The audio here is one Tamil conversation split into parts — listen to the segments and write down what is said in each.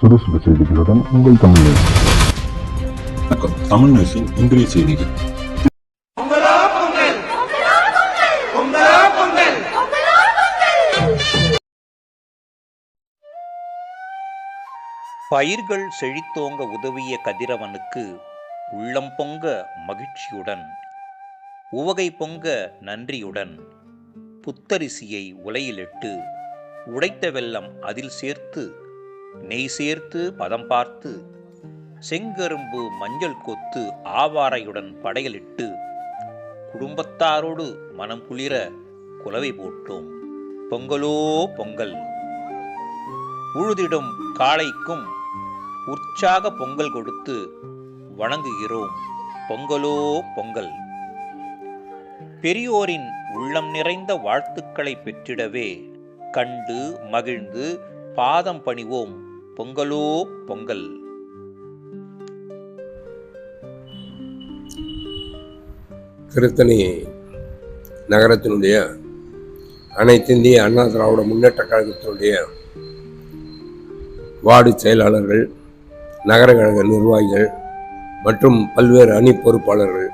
சுடு செய்திகளுடன் உங்கள் தமிழ் நியூஸ். வணக்கம் தமிழ் நியூஸின் இன்றைய செய்திகள் பயிர்கள் செழித்தோங்க உதவிய கதிரவனுக்கு உள்ளம் பொங்க மகிழ்ச்சியுடன் உவகை பொங்க நன்றியுடன் புத்தரிசியை உலையிலிட்டு உடைத்த வெல்லம் அதில் சேர்த்து நெய் சேர்த்து பதம் பார்த்து செங்கரும்பு மஞ்சள் கொத்து ஆவாரையுடன் படையலிட்டு குடும்பத்தாரோடு மனம் குளிர குலவை போட்டோம். பொங்கலோ பொங்கல். உழுதிடும் காளைக்கும் உற்சாக பொங்கல் கொடுத்து வணங்குகிறோம். பொங்கலோ பொங்கல். பெரியோரின் உள்ளம் நிறைந்த வாழ்த்துக்களை பெற்றிடவே கண்டு மகிழ்ந்து பாதம் பணிவோம் பொங்கலோ பொங்கல். திருத்தணி நகரத்தினுடைய அனைத்திந்திய அண்ணா திராவிட முன்னேற்ற கழகத்தினுடைய வார்டு செயலாளர்கள் நகர கழக நிர்வாகிகள் மற்றும் பல்வேறு அணி பொறுப்பாளர்கள்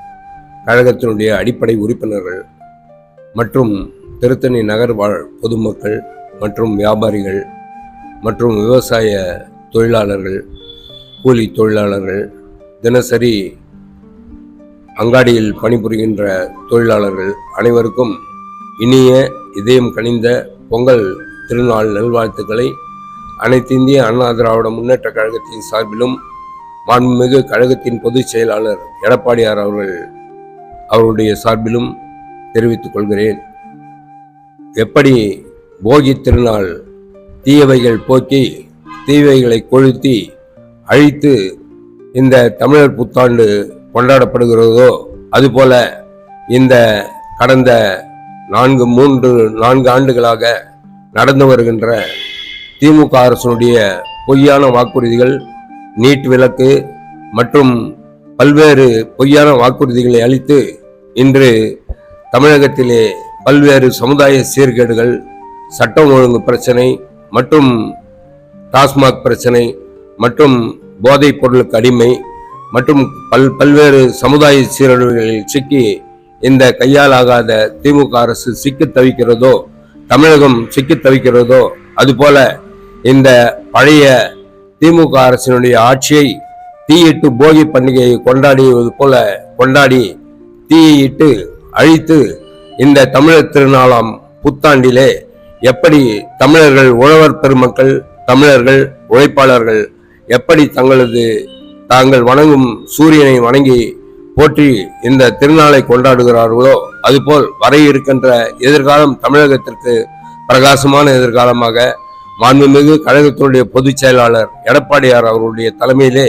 கழகத்தினுடைய அடிப்படை உறுப்பினர்கள் மற்றும் திருத்தணி நகர் வாழ் பொதுமக்கள் மற்றும் வியாபாரிகள் மற்றும் விவசாய தொழிலாளர்கள் கூலி தொழிலாளர்கள் தினசரி அங்காடியில் பணிபுரிகின்ற தொழிலாளர்கள் அனைவருக்கும் இனிய இதயம் கனிந்த பொங்கல் திருநாள் நல்வாழ்த்துக்களை. அனைத்து இந்திய அண்ணா திராவிட முன்னேற்ற கழகத்தின் சார்பிலும் மாண்புமிகு கழகத்தின் பொதுச் செயலாளர் எடப்பாடியார் அவர்கள் அவருடைய சார்பிலும் தெரிவித்துக் கொள்கிறேன். எப்படி போகி திருநாள் தீயவைகள் போக்கி தீவைகளை கொளுத்தி அழித்து இந்த தமிழர் புத்தாண்டு கொண்டாடப்படுகிறதோ அதுபோல இந்த கடந்த நான்கு மூன்று நான்கு ஆண்டுகளாக நடந்து வருகின்ற திமுக அரசினுடைய பொய்யான வாக்குறுதிகள் நீட் விலக்கு மற்றும் பல்வேறு பொய்யான வாக்குறுதிகளை அளித்து இன்று தமிழகத்திலே பல்வேறு சமுதாய சீர்கேடுகள் சட்டம் ஒழுங்கு பிரச்சனை மற்றும் டாஸ்மாக் பிரச்சனை மற்றும் போதைப் பொருளுக்கு அடிமை மற்றும் பல் பல்வேறு சமுதாய சீரழிவுகளில் சிக்கி இந்த கையாலாகாத திமுக அரசு சிக்கி தவிக்கிறதோ தமிழகம் சிக்கி தவிக்கிறதோ அதுபோல இந்த பழைய திமுக அரசினுடைய ஆட்சியை தீயிட்டு போகி பண்டிகையை கொண்டாடியது போல கொண்டாடி தீயிட்டு அழித்து இந்த தமிழர் திருநாளாம் புத்தாண்டிலே எப்படி தமிழர்கள் உழவர் பெருமக்கள் தமிழர்கள் உழைப்பாளர்கள் எப்படி தங்களது தாங்கள் வணங்கும் சூரியனை வணங்கி போற்றி இந்த திருநாளை கொண்டாடுகிறார்களோ அதுபோல் வர இருக்கின்ற எதிர்காலம் தமிழகத்திற்கு பிரகாசமான எதிர்காலமாக மாண்புமிகு கழகத்தினுடைய பொதுச் செயலாளர் எடப்பாடியார் அவர்களுடைய தலைமையிலே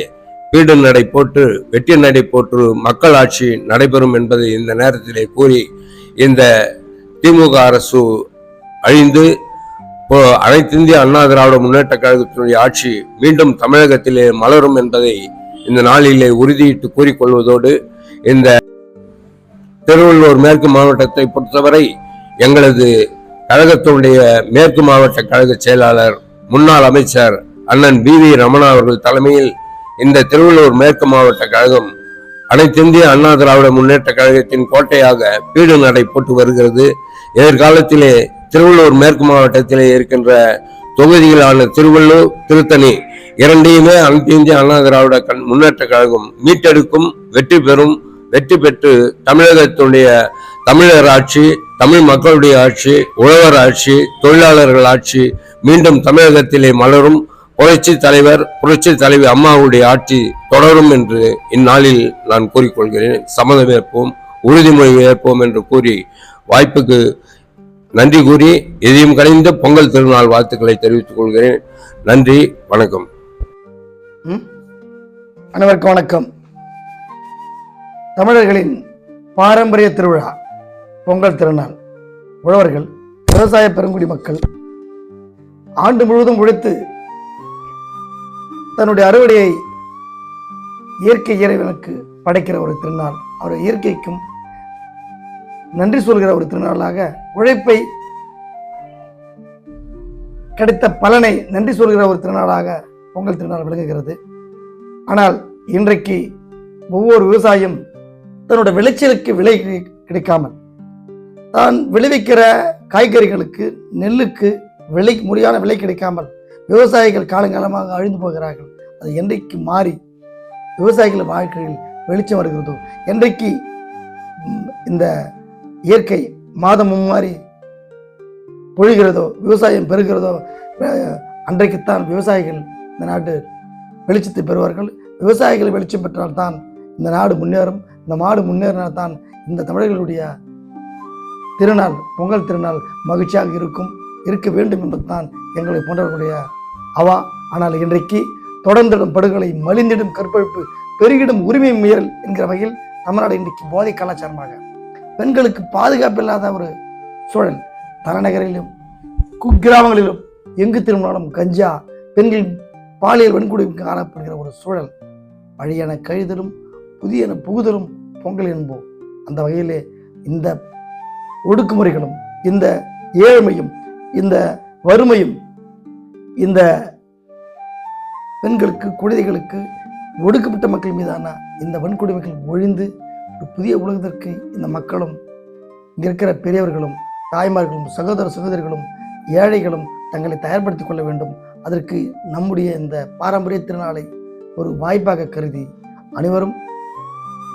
பீடு நடை போட்டு வெற்றி நடை போட்டு மக்கள் ஆட்சி நடைபெறும் என்பதை இந்த நேரத்திலே கூறி இந்த திமுக அரசு அழிந்து இப்போ அனைத்து இந்திய அண்ணா திராவிட முன்னேற்ற கழகத்தினுடைய ஆட்சி மீண்டும் தமிழகத்திலே மலரும் என்பதை இந்த நாளிலே உறுதியிட்டு கூறிக்கொள்வதோடு இந்த திருவள்ளூர் மேற்கு மாவட்டத்தை பொறுத்தவரை எங்களது கழகத்தினுடைய மேற்கு மாவட்ட கழக செயலாளர் முன்னாள் அமைச்சர் அண்ணன் பி வி ரமணா அவர்கள் தலைமையில் இந்த திருவள்ளூர் மேற்கு மாவட்ட கழகம் அனைத்திந்திய அண்ணா திராவிட முன்னேற்ற கழகத்தின் கோட்டையாக பீடு நடை போட்டு வருகிறது. எதிர்காலத்திலே திருவள்ளூர் மேற்கு மாவட்டத்தில் இருக்கின்ற தொகுதிகளான திருவள்ளூர் திருத்தணி இரண்டையுமே அனைத்து இந்திய அண்ணா திராவிட கண் முன்னேற்ற கழகம் மீட்டெடுக்கும் வெற்றி பெறும் வெற்றி பெற்று தமிழகத்துடைய தமிழர் ஆட்சி தமிழ் மக்களுடைய ஆட்சி உழவர் ஆட்சி தொழிலாளர்கள் ஆட்சி மீண்டும் தமிழகத்திலே மலரும். புரட்சி தலைவர் புரட்சி தலைவி அம்மாவுடைய ஆட்சி தொடரும் என்று இந்நாளில் நான் கூறிக்கொள்கிறேன். சம்மதம் ஏற்போம் உறுதிமொழி ஏற்போம் என்று கூறி வாய்ப்புக்கு நன்றி கூறி எதையும் கலைந்த பொங்கல் திருநாள் வாழ்த்துக்களை தெரிவித்துக் கொள்கிறேன். நன்றி வணக்கம். அனைவருக்கும் வணக்கம். தமிழர்களின் பாரம்பரிய திருவிழா பொங்கல் திருநாள். உழவர்கள் விவசாய பெருங்குடி மக்கள் ஆண்டு முழுவதும் உழைத்து தன்னுடைய அறுவடையை இயற்கை இறைவனுக்கு படைக்கிற ஒரு திருநாள். அவருடைய இயற்கைக்கும் நன்றி சொல்கிற ஒரு திருநாளாக உழைப்பை கிடைத்த பலனை நன்றி சொல்கிற ஒரு திருநாளாக பொங்கல் திருநாள் விளங்குகிறது. ஆனால் இன்றைக்கு ஒவ்வொரு விவசாயம் தன்னோட விளைச்சலுக்கு விலை கிடை- கிடைக்காமல் தான் விளைவிக்கிற காய்கறிகளுக்கு நெல்லுக்கு விலை முறையான விலை கிடைக்காமல் விவசாயிகள் காலங்காலமாக அழிந்து போகிறார்கள். அது என்றைக்கு மாறி விவசாயிகள் வாழ்க்கையில் வெளிச்சம் வருகிறதோ என்றைக்கு இந்த இயற்கை மாதம் மாறி பொழிகிறதோ விவசாயம் பெறுகிறதோ அன்றைக்குத்தான் விவசாயிகள் இந்த நாட்டு வெளிச்சத்தை பெறுவார்கள். விவசாயிகள் வெளிச்சம் பெற்றால்தான் இந்த நாடு முன்னேறும். இந்த நாடு முன்னேறினால்தான் இந்த தமிழர்களுடைய திருநாள் பொங்கல் திருநாள் மகிழ்ச்சியாக இருக்கும். இருக்க வேண்டும் என்பதுதான் எங்களை போன்றவர்களுடைய அவா. ஆனால் இன்றைக்கு தொடர்ந்திடும் படுகொலை மலிந்திடும் கற்பழிப்பு பெருகிடும் உரிமை மீறல் என்கிற வகையில் தமிழ்நாடு இன்றைக்கு போதை கலாச்சாரமாக பெண்களுக்கு பாதுகாப்பு இல்லாத ஒரு சூழல். தலைநகரிலும் குக்கிராமங்களிலும் எங்கு திரும்பினாலும் கஞ்சா பெண்கள் பாலியல் வன்கொடுமை காணப்படுகிற ஒரு சூழல். பழையன கழிதலும் புதியன புகுதலும் பொங்கல் என்போம். அந்த வகையிலே இந்த ஒடுக்குமுறைகளும் இந்த ஏழ்மையும் இந்த வறுமையும் இந்த பெண்களுக்கு குழந்தைகளுக்கு ஒடுக்கப்பட்ட மக்கள் மீதான இந்த வன்கொடுமைகள் ஒழிந்து புதிய உலகத்திற்கு இந்த மக்களும் இங்கே இருக்கிற பெரியவர்களும் தாய்மார்களும் சகோதர சகோதரிகளும் ஏழைகளும் தங்களை தயார்படுத்திக் கொள்ள வேண்டும். அதற்கு நம்முடைய இந்த பாரம்பரிய திருநாளை ஒரு வாய்ப்பாக கருதி அனைவரும்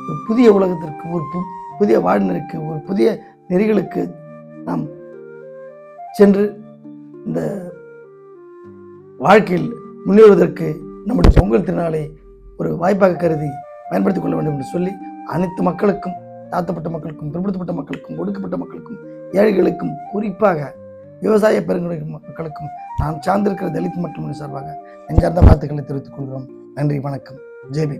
ஒரு புதிய உலகத்திற்கு ஒரு பு- புதிய வாழ்நிலைக்கு ஒரு புதிய நெறிகளுக்கு நாம் சென்று இந்த வாழ்க்கையில் முன்னேறுவதற்கு நம்முடைய பொங்கல் திருநாளை ஒரு வாய்ப்பாக கருதி பயன்படுத்திக் கொள்ள வேண்டும் என்று சொல்லி அனைத்து மக்களுக்கும் தாழ்த்தப்பட்ட மக்களுக்கும் பிற்படுத்தப்பட்ட மக்களுக்கும் ஒடுக்கப்பட்ட மக்களுக்கும் ஏழைகளுக்கும் குறிப்பாக விவசாய பெருங்குடி மக்களுக்கும் நான் சார்ந்திருக்கிற தலித் மற்றும் சார்பாக நெஞ்சார்ந்த வாழ்த்துக்களை தெரிவித்துக் கொள்கிறோம். நன்றி வணக்கம். ஜெய்பி